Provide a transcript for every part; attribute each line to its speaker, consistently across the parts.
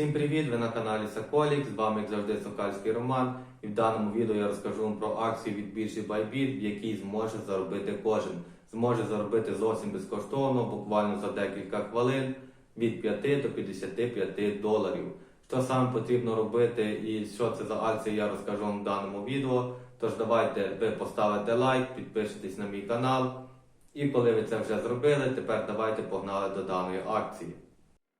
Speaker 1: Всім привіт! Ви на каналі Соколік, з вами як завжди Сокальський Роман. І в даному відео я розкажу вам про акцію від біржі Bybit, в якій зможе заробити кожен. Зможе заробити зовсім безкоштовно, буквально за декілька хвилин від 5 до 55 доларів. Що саме потрібно робити і що це за акція, я розкажу вам в даному відео. Тож давайте ви поставите лайк, підпишитесь на мій канал. І коли ви це вже зробили, тепер давайте погнали до даної акції.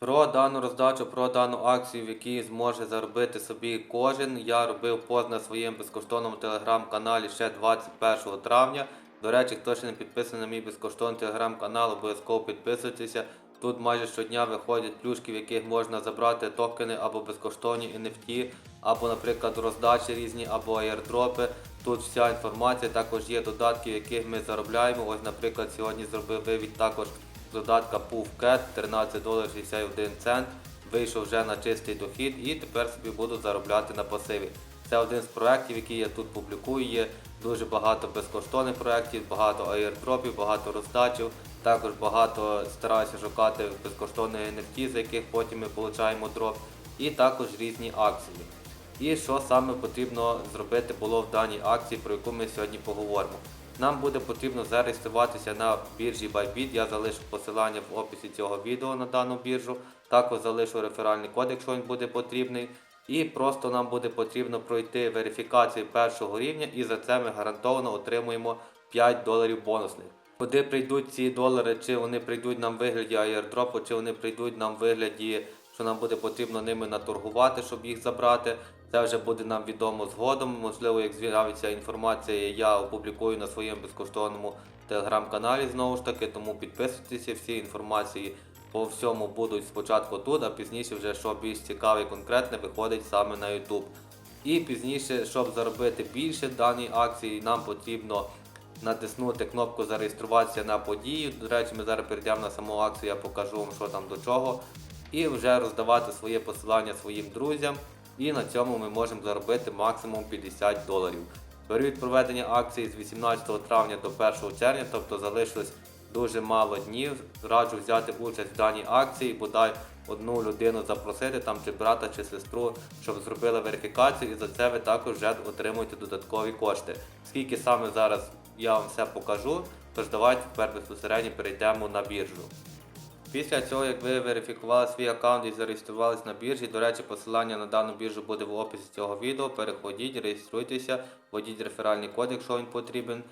Speaker 1: Про дану роздачу, про дану акцію, в якій зможе заробити собі кожен, я робив пост на своєму безкоштовному телеграм-каналі ще 21 травня. До речі, хто ще не підписаний на мій безкоштовний телеграм-канал, обов'язково підписуйтеся. Тут майже щодня виходять плюшки, в яких можна забрати токени або безкоштовні NFT, або, наприклад, роздачі різні, або аірдропи. Тут вся інформація, також є додатки, в яких ми заробляємо. Ось, наприклад, сьогодні зробив вивід також додатка PUFCAT 13 доларів 61 цент. Вийшов вже на чистий дохід і тепер собі буду заробляти на пасиві. Це один з проєктів, які я тут публікую. Є дуже багато безкоштовних проєктів, багато аірдропів, багато роздачів. Також багато стараюся шукати безкоштовних NFT, за яких потім ми отримуємо дроп, і також різні акції. І що саме потрібно зробити було в даній акції, про яку ми сьогодні поговоримо. Нам буде потрібно зареєструватися на біржі Bybit. Я залишу посилання в описі цього відео на дану біржу. Також залишу реферальний код, якщо він буде потрібний. І просто нам буде потрібно пройти верифікацію першого рівня, і за це ми гарантовано отримуємо 5 доларів бонусних. Куди прийдуть ці долари, чи вони прийдуть нам в вигляді аірдропу, чи вони прийдуть нам в вигляді, що нам буде потрібно ними наторгувати, щоб їх забрати. Це вже буде нам відомо згодом. Можливо, як з'явиться інформація, я опублікую на своєму безкоштовному телеграм-каналі знову ж таки, тому підписуйтеся, всі інформації по всьому будуть спочатку тут, а пізніше вже що більш цікаве і конкретне виходить саме на YouTube. І пізніше, щоб заробити більше в даній акції, нам потрібно натиснути кнопку зареєструватися на подію. До речі, ми зараз перейдемо на саму акцію, я покажу вам, що там до чого. І вже роздавати своє посилання своїм друзям. І на цьому ми можемо заробити максимум 50 доларів. Період проведення акції з 18 травня до 1 червня, тобто залишилось дуже мало днів. Раджу взяти участь в даній акції, бодай одну людину запросити, там чи брата, чи сестру, щоб зробили верифікацію, і за це ви також вже отримуєте додаткові кошти. Скільки саме зараз я вам все покажу, тож давайте тепер безпосередньо перейдемо на біржу. Після цього, як ви верифікували свій аккаунт і зареєструвалися на біржі, до речі, посилання на дану біржу буде в описі цього відео. Переходіть, реєструйтеся, вводіть реферальний код, якщо він потрібен,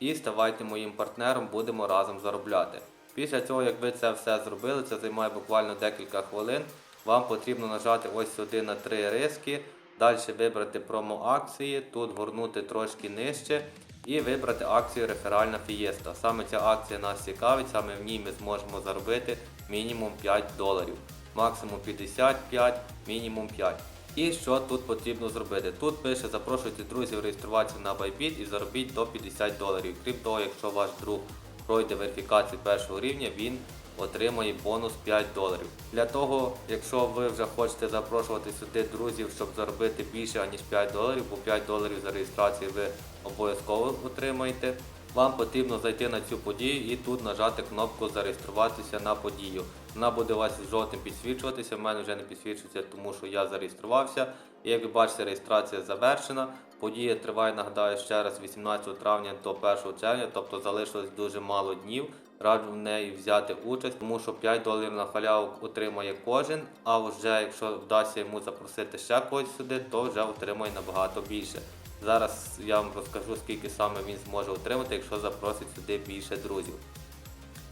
Speaker 1: і ставайте моїм партнером, будемо разом заробляти. Після цього, як ви це все зробили, це займає буквально декілька хвилин. Вам потрібно нажати ось сюди на три риски, далі вибрати промо-акції, тут горнути трошки нижче і вибрати акцію Реферальна Фієста. Саме ця акція нас цікавить, саме в ній ми зможемо заробити мінімум 5 доларів, максимум 55, мінімум 5. І що тут потрібно зробити? Тут пише запрошуйте друзів реєструватися на Bybit і заробіть до 50 доларів. Крім того, якщо ваш друг пройде верифікацію першого рівня, він отримає бонус 5 доларів. Для того, якщо ви вже хочете запрошувати сюди друзів, щоб заробити більше ніж 5 доларів, бо 5 доларів за реєстрацію ви обов'язково отримаєте. Вам потрібно зайти на цю подію і тут нажати кнопку зареєструватися на подію. Вона буде у вас жовтим підсвічуватися. В мене вже не підсвічується, тому що я зареєструвався. І як ви бачите, реєстрація завершена. Подія триває, нагадаю, ще раз 18 травня до 1 червня, тобто залишилось дуже мало днів. Раджу в неї взяти участь, тому що 5 доларів на халяву отримає кожен. А вже якщо вдасться йому запросити ще когось сюди, то вже отримає набагато більше. Зараз я вам розкажу, скільки саме він зможе отримати, якщо запросить сюди більше друзів.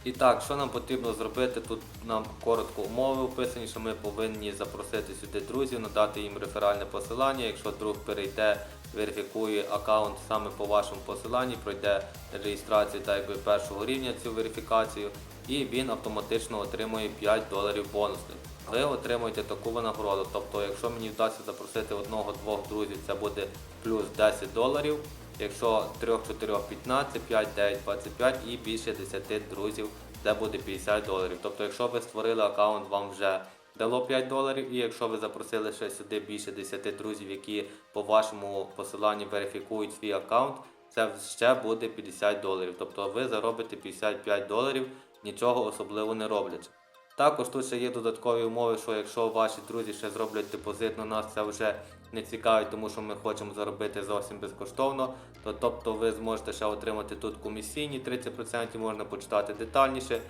Speaker 1: І так, що нам потрібно зробити? Тут нам коротко умови описані, що ми повинні запросити сюди друзів, надати їм реферальне посилання. Якщо друг перейде, верифікує аккаунт саме по вашому посиланні, пройде реєстрацію та якби першого рівня цю верифікацію, і він автоматично отримує 5 доларів бонусних. Ви отримуєте таку винагороду. Тобто, якщо мені вдасться запросити одного-двох друзів, це буде плюс 10 доларів. Якщо 3, 4, 15, 5, 9, 25 і більше 10 друзів, це буде 50 доларів. Тобто, якщо ви створили аккаунт, вам вже дало 5 доларів, і якщо ви запросили ще сюди більше 10 друзів, які по вашому посиланню верифікують свій аккаунт, це ще буде 50 доларів. Тобто ви заробите 55 доларів, нічого особливо не роблячи. Також тут ще є додаткові умови, що якщо ваші друзі ще зроблять депозит на нас, це вже не цікавить, тому що ми хочемо заробити зовсім безкоштовно. То тобто ви зможете ще отримати тут комісійні 30%, можна почитати детальніше.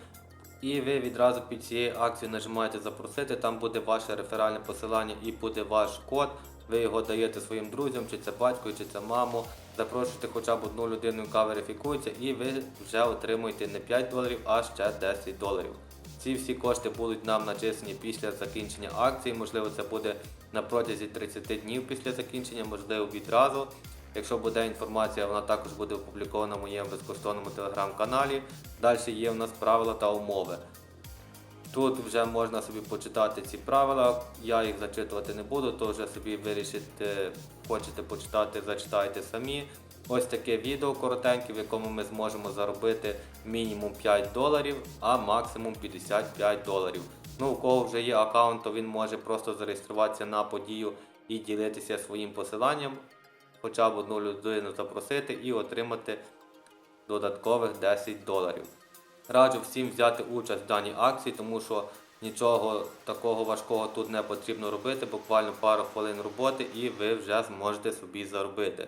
Speaker 1: І ви відразу під цією акцією нажимаєте запросити, там буде ваше реферальне посилання і буде ваш код. Ви його даєте своїм друзям, чи це батько, чи це маму. Запрошуєте хоча б одну людину, яка верифікується, і ви вже отримуєте не 5 доларів, а ще 10 доларів. Ці всі кошти будуть нам начислені після закінчення акції. Можливо, це буде на протязі 30 днів після закінчення, можливо, відразу. Якщо буде інформація, вона також буде опублікована в моєму безкоштовному телеграм-каналі. Далі є в нас правила та умови. Тут вже можна собі почитати ці правила, я їх зачитувати не буду, то вже собі вирішите, хочете почитати, зачитайте самі. Ось таке відео коротеньке, в якому ми зможемо заробити мінімум 5 доларів, а максимум 55 доларів. Ну, у кого вже є аккаунт, то він може просто зареєструватися на подію і ділитися своїм посиланням, хоча б одну людину запросити і отримати додаткових 10 доларів. Раджу всім взяти участь в даній акції, тому що нічого такого важкого тут не потрібно робити, буквально пару хвилин роботи і ви вже зможете собі заробити.